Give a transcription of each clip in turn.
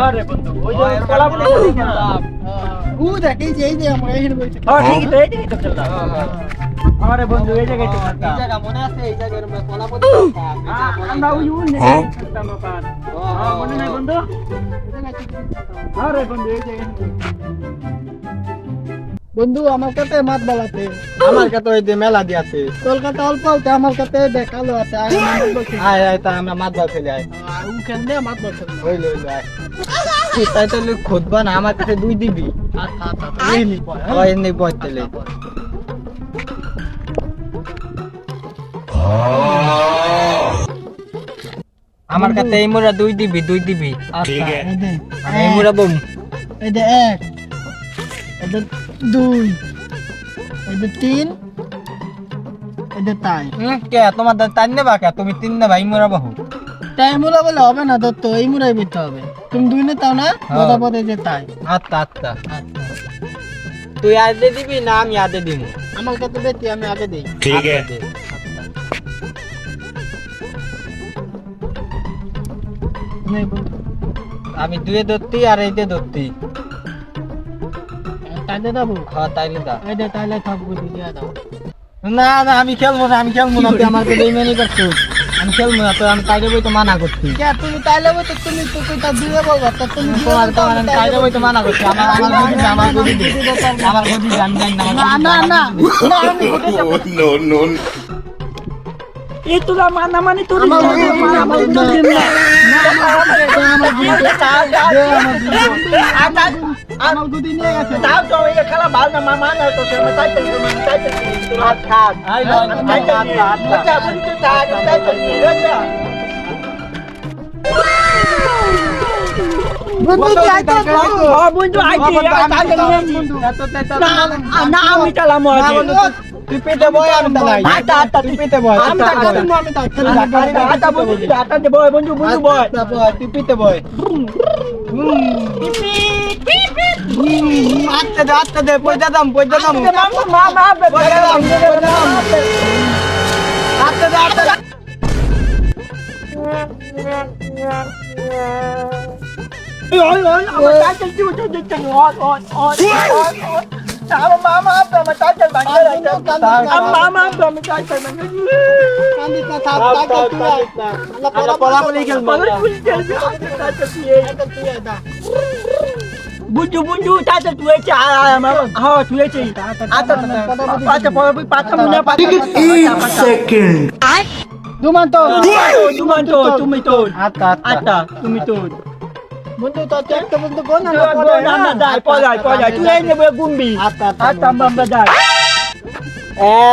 আরে বন্ধু এই যে এই যে আমার এখানে বসে হ্যাঁ এই জায়গায় জায়গায় জায়গা মনে আছে এই জায়গার আমরা কলাপতি আমরা ওই হ্যাঁ? খেলতাম ওখান। হ্যাঁ, মনে নাই বন্ধু? আরে বন্ধু এই জায়গায় বন্ধু আমার কাছে মাত বালাতে আমার কাছে ওই যে মেলা দিয়াছে কলকাতা অল্প হতে আমার কাছে দেখাল আছে আয় আয় তা আমরা মাছ ধর ফেলে আয়। উখান দিয়ে মাত বলছে ওই লই আয়। কি তাই তো লোক খুদবা না আমার কাছে দুই দিবি। আচ্ছা আচ্ছা আচ্ছা। এই নি পরে ওই এমনি বইতেলে আমার কাছে এই মোরা দুই দিবি দুই দিবি। আচ্ছা এই দে মোরা বম। এই যে এক। দুই। এটা তিন এটা তাই। কে তোমার তাই নেবা কে? তুমি তিন নেবা এই মোরা বাহু। তাই মোরা বলে হবে না দত্ত এই মোরাই বিতে হবে। তুমি দুই নে তাও না হ্যাঁ। বদা পদে যে তাই। আচ্ছা আচ্ছা। তুই আগে দিবি না আমি আগে দিব? আমার কাছে বেটি আমি আগে দিই। ঠিক আছে। আচ্ছা। আমি দুয়ে ধরতি আর এই এইতে ধরতি। তাইলে দেবো? হ্যাঁ তাইলে দা। এই দে তাইলে থাক বুঝি দিয়ে দাও। না না আমি খেলব না আমি খেলব না তুই আমার কাছে বেইমানি করছ আমি খেলব না তো আমি তাইলে বই তো মানা করছি। কে তুমি তাইলে বলতে তুমি তো তুই তা দিয়ে বলবা তা তুমি তোমার তো আমি তাইলে বই তো মানা করছি। আমার আমার গদি আমার গদি আমার গদি জানি না না না না। না আমি no, no, no. এই তোরা মানা মানে তোর আমার গদি না, আমার গদি নিয়ে গেছে? তাও তো এই খেলা ভালো না মামা না তো সে তাই তাই তাই তাই হাত খাত আই লয়, তাই আচ্ছা, আচ্ছা। আচ্ছা। বন্ধু তো তাই তাই তাই বন্ধু বন্ধু বয় আচ্ছা, আচ্ছা, পেটে বয় বন্ধু বয় বন্ধু বয়। আচ্ছা, বয়, তুই পেটে বয় আচ্ছা দে আচ্ছা দে পয়সা দাম পয়সা দাম মামা মামা পয়সা দাম পয়সা দাম আচ্ছা দে আচ্ছা দে। ওই ওই আমার চাচা কি উঠে দিচ্ছে ওই ওই ওই ওই আমার মামা আপনি আমার চাচা বাংলা রাখতে আমার মামা আপনি আমার চাচা বাংলা কান্দিস না, থাক, থাক, থাক, তুই আয়। আল্লাহ আমরা পলাপলি খেলব বলে তুই খেলবি আমার চাচা দিয়ে তুই আয়, দা। বুঝু বুঝু এসে আয় আয় আমার হ্যাঁ তুই আচ্ছা আচ্ছা মনে পাতা দুমান তো তুমি তো তুমি তো আচ্ছা আচ্ছা। আচ্ছা তুমি তো বন্ধু তো একটা বন্ধু কোন যাই তুই এই নেবে গুম্বি আচ্ছা আচ্ছা আমরা যাই।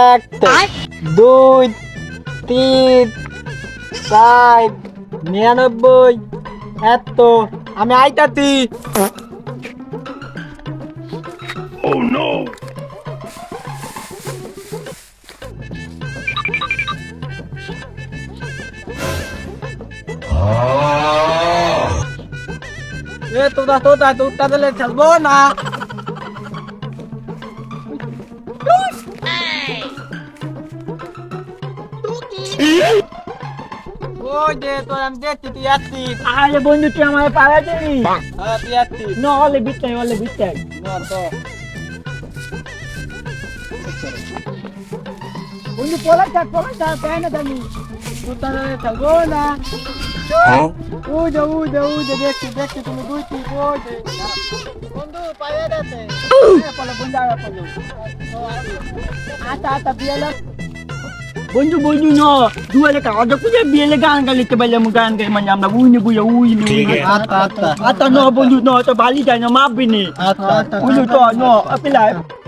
এক দুই তিন চার নিরানব্বই এত। আমি আইতাছি। Oh no. এ তোরা তোরা তোরটা দিলে খেলব না। আরে বন্ধু তুই আমার পাড়া দিবি হ্যাঁ তুই আসছিস নহলে বিটাই হলে বিটাই না তো। না জানি তোরটা দিলে খেলব না Huh? ওই যে ওই যে ওই যে দেখছি দেখছি তুমি দুই তিন ওই যে। বন্ধু বন্ধু আচ্ছা আচ্ছা ন দুয়ারে কা অজক পুজো বিয়েলে গান গালিতে পাইলে মু গান গাই মানে আমরা উইনে বুয়া উইনে ঠিক উইনে। আছে। আচ্ছা আচ্ছা আচ্ছা ন বন্ধু ন তো বালি যায় না মাপবি নি। আচ্ছা আচ্ছা বন্ধু তো ন আপিলাই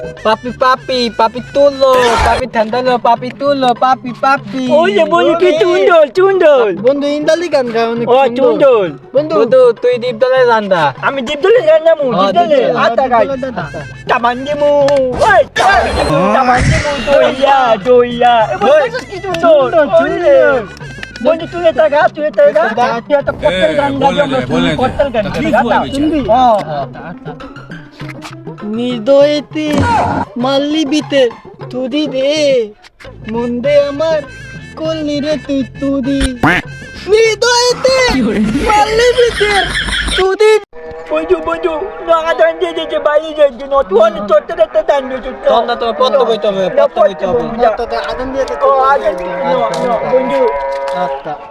Papi, papi, papi tulo, papi dandalo papi tulo, papi, papi. Oh ya, boy, ki tundol, tundol. Bondo indalikan ga ni. Oh, tundol. Bondo, bondo, tu idip dale landa Ami dip dale randa mu, oh, dip dale Ata mu. Mu doya, doya. Eh, tundol, tundol. Bondo tu ya taga, tu ya taga. Dia tak kotel randa, dia kotel kan. Oh. oh নির্দয়েতে মাল্লি বিতে তুদি দে। মন্দে আমার কোল নিরে তুই তুদি। নির্দয়েতে মাল্লি বিতে তুদি বন্ধু বন্ধু নাগা দান দিয়ে দিয়েছে বাইরে যাই জন্য তুই অনেক তোর একটা দান দিয়েছে তোমরা তো পত্র বইতে হবে পত্র বইতে হবে। তো আদম দিয়ে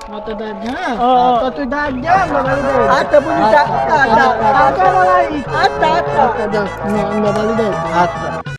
আচ্ছা হ্যাঁ। আচ্ছা বন্ধু আচ্ছা আচ্ছা আচ্ছা। আচ্ছা আচ্ছা। মোবাইল দে আচ্ছা।